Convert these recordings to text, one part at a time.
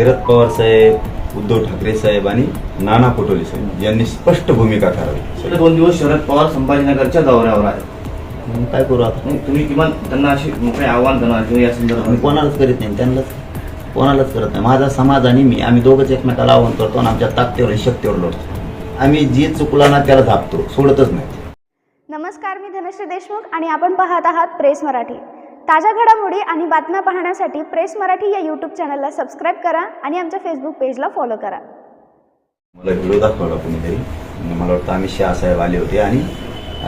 शरद पवार साहेब उद्धव ठाकरे साहेब आणि नाना पटोले साहेब यांनी स्पष्ट भूमिका करावी गेले दोन दिवस शरद पवार संभाजीनगरच्या दौऱ्यावर आहेत. मग काय करू आता? मग तुम्ही किमान त्यांना अशी मोकळे आव्हान करणार किंवा या मी संदर्भात कोणालाच करीत नाही त्यांनाच कोणालाच करत नाही. माझा समाज आणि मी आम्ही दोघंच एकमेकाला आव्हान करतो आणि आमच्या ताकदीवर आणि शक्तीवर लढतो. आम्ही जी चुकला ना त्याला धापतो सोडतच नाही. नमस्कार मी धनश्री देशमुख आणि आपण पाहत आहात प्रेस मराठी. ताज्या घडामोडी आणि बातम्या पाहण्यासाठी प्रेस मराठी या यूट्यूब चॅनलला सबस्क्राईब करा आणि आमच्या फेसबुक पेजला फॉलो करा. मला व्हिडिओ दाखवला कोणीतरी. मला वाटतं अमित शाह साहेब आले होते आणि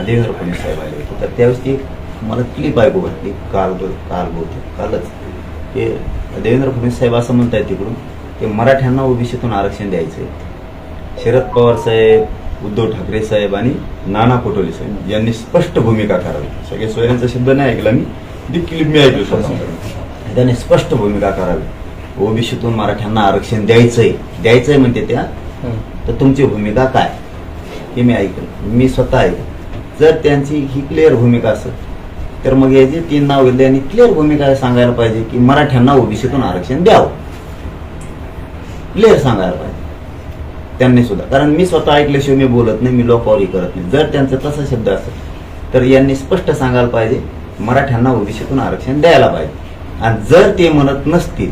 देवेंद्र फडणवीस साहेब आले होते. तर त्यावेळेस ती मला क्लिप ऐकू घातली काल काल बोलते कालच. ते देवेंद्र फडणवीस साहेब असं म्हणतायत तिकडून ते मराठ्यांना ओबीसीतून आरक्षण द्यायचंय. शरद पवार साहेब उद्धव ठाकरे साहेब आणि नाना पटोले साहेब यांनी स्पष्ट भूमिका करावी. सगळे सोयऱ्यांचा शब्द नाही ऐकला मी. क्लिप मी ऐकली स्वतः त्यांनी स्पष्ट भूमिका करावी. ओबीसीतून मराठ्यांना आरक्षण द्यायचंय. द्यायचंय म्हणते त्या. तर तुमची भूमिका काय? हे मी ऐकलं. मी स्वतः ऐकलं. जर त्यांची ही क्लिअर भूमिका असेल तर मग हे जे तीन नाव घेतले आणि क्लिअर भूमिका सांगायला पाहिजे की मराठ्यांना ओबीसीतून आरक्षण द्यावं. क्लिअर सांगायला पाहिजे. त्यांनी सुद्धा. कारण मी स्वतः ऐकल्याशिवाय मी बोलत नाही मी लोकांवरही करत नाही. जर त्यांचा तसा शब्द असेल तर यांनी स्पष्ट सांगायला पाहिजे मराठ्यांना ओबीसीतून आरक्षण द्यायला पाहिजे. आणि जर ते म्हणत नसतील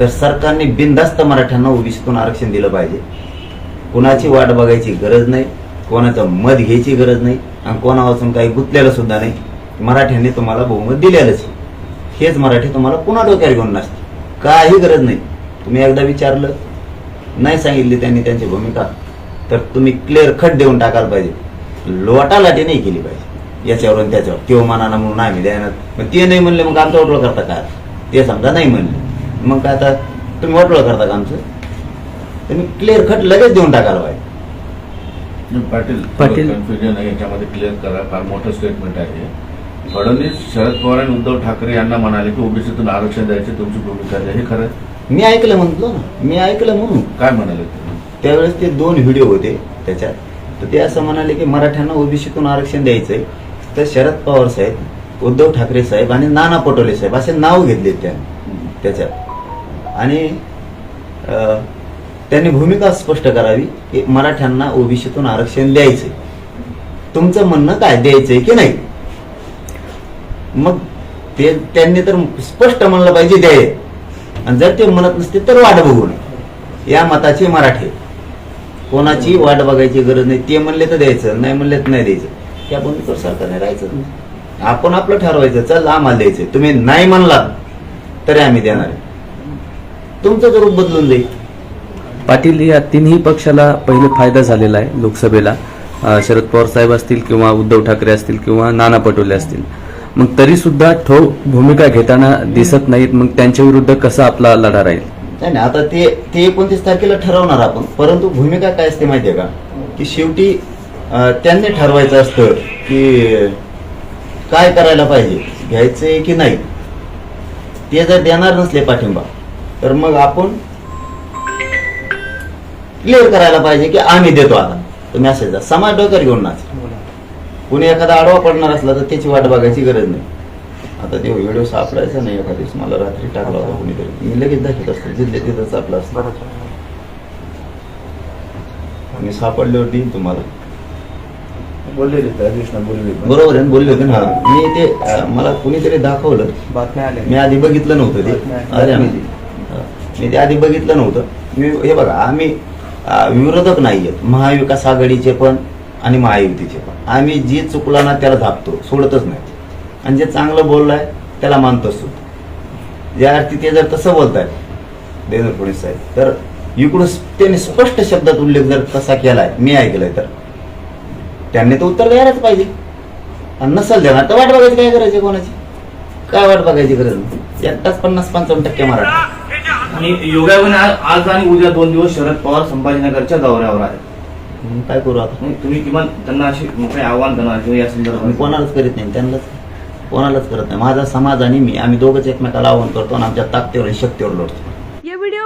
तर सरकारने बिनधास्त मराठ्यांना ओबीसीतून आरक्षण दिलं पाहिजे. कुणाची वाट बघायची गरज नाही कोणाचं मत घ्यायची गरज नाही आणि कोणापासून काही गुंतलेलं सुद्धा नाही. मराठ्यांनी तुम्हाला बहुमत दिलेलंच हेच मराठी तुम्हाला पुन्हा डोक्यावर घेऊन नसते काही गरज नाही. तुम्ही एकदा विचारलं नाही सांगितली त्यांनी त्यांची भूमिका तर तुम्ही क्लिअर खट देऊन टाकायला पाहिजे. लोटालाटी नाही केली पाहिजे. याच्यावर त्याच्यावर. किंवा मनानं म्हणून आम्ही द्यायला मग ते नाही म्हणले मग आमचं वटवळ करता काय ते समजा नाही म्हणले. मग काय आता तुम्ही वटवळ करता का आमचं? तुम्ही क्लिअर खट लगेच देऊन टाकायला पाहिजे. पाटील पाटील. कन्फ्युजन आहे याच्यामध्ये क्लिअर करा. फार मोठं स्टेटमेंट आहे. फडणवीस शरद पवार आणि उद्धव ठाकरे यांना म्हणाले की ओबीसीतून आरक्षण द्यायची तुमची भूमिका आहे हे खरं? मी ऐकलं म्हणतो ना. मी ऐकलं म्हणून. काय म्हणाले त्यावेळेस ते दोन व्हिडिओ होते त्याच्यात. तर ते असं म्हणाले की मराठ्यांना ओबीसीतून आरक्षण द्यायचंय. तर शरद पवार साहेब उद्धव ठाकरे साहेब आणि नाना पटोले साहेब असे नाव घेतले त्यांनी त्याच्यात. आणि त्यांनी भूमिका स्पष्ट करावी की मराठ्यांना ओबीसीतून आरक्षण द्यायचंय. तुमचं म्हणणं काय द्यायचंय की नाही? मग ते त्यांनी तर स्पष्ट म्हणलं पाहिजे द्याय. आणि जर ते म्हणत नसते तर वाट बघू नये या मताचे मराठे. कोणाची वाट बघायची गरज नाही. ते म्हणले तर द्यायचं नाही म्हणले तर नाही द्यायचं. त्या भूमिकेवर सरकारने राहायचं आपण आपलं ठरवायचं चल आम्हाला द्यायचं तुम्ही नाही म्हणलात तरी आम्ही देणार तुमचं रूप बदलून जाईल. पाटील या तिन्ही पक्षाला पहिले फायदा झालेला आहे लोकसभेला. शरद पवार साहेब असतील किंवा उद्धव ठाकरे असतील किंवा नाना पटोले असतील. मग तरी सुद्धा ठोक भूमिका घेताना दिसत नाहीत. मग त्यांच्या विरुद्ध कसा आपला लढा राहील? नाही आता ते ते एकोणतीस तारखेला ठरवणार आपण. परंतु भूमिका काय असते माहितीये का? की शेवटी त्यांनी ठरवायचं असतं की काय करायला पाहिजे घ्यायचंय की नाही? ते जर देणार नसले पाठिंबा तर मग आपण क्लिअर करायला पाहिजे की आम्ही देतो आता. तुम्ही असे जा. समाज डोक्यावर घेऊन नाच. कुणी एखादा आडवा पडणार असला तर त्याची वाट बघायची गरज नाही. आता ते व्हिडिओ सापडायचा नाही दिवस मला रात्री टाकला होता कुणीतरी. मी लगेच दाखवत असतो. जिथले तिथंच आपला असतो. मी सापडल्यावर देईन तुम्हाला. बरोबर आहे? बोलले होते ना. मी ते मला कुणीतरी दाखवलं. बातम्या आल्या मी आधी बघितलं नव्हतं ते. अरे मी ते आधी बघितलं नव्हतं. मी हे बघा आम्ही विरोधक नाहीयेत महाविकास आघाडीचे पण आणि महायुतीचे पण. आम्ही जी चुकला ना त्याला धापतो सोडतच नाही. आणि जे चांगलं बोललाय त्याला मानतो सुद्धा ज्या अर्थी ते जर तसं बोलताय देवेंद्र फडणवीस साहेब तर इकडून त्यांनी स्पष्ट शब्दात उल्लेख जर तसा केलाय मी ऐकलाय तर. त्यांनी तर उत्तर द्यायलाच पाहिजे. आणि नसेल देणार तर वाट बघायची काय करायची कोणाची? काय वाट बघायची गरज नाही. एकटाच पन्नास पंचावन्न टक्के मराठा. आणि योगायोगाने आज आज आणि उद्या दोन दिवस शरद पवार संभाजीनगरच्या दौऱ्यावर आहेत. काय करू आता? तुम्ही किमान त्यांना अशी मोकळे आव्हान किंवा या मी संदर्भात कोणालाच करीत नाही त्यांनाच. कोणालाच करत नाही. माझा समाज आणि मी आम्ही दोघंच एकमेकाला आव्हान करतो आणि आमच्या ताकदीवर आणि शक्तीवर लढतो.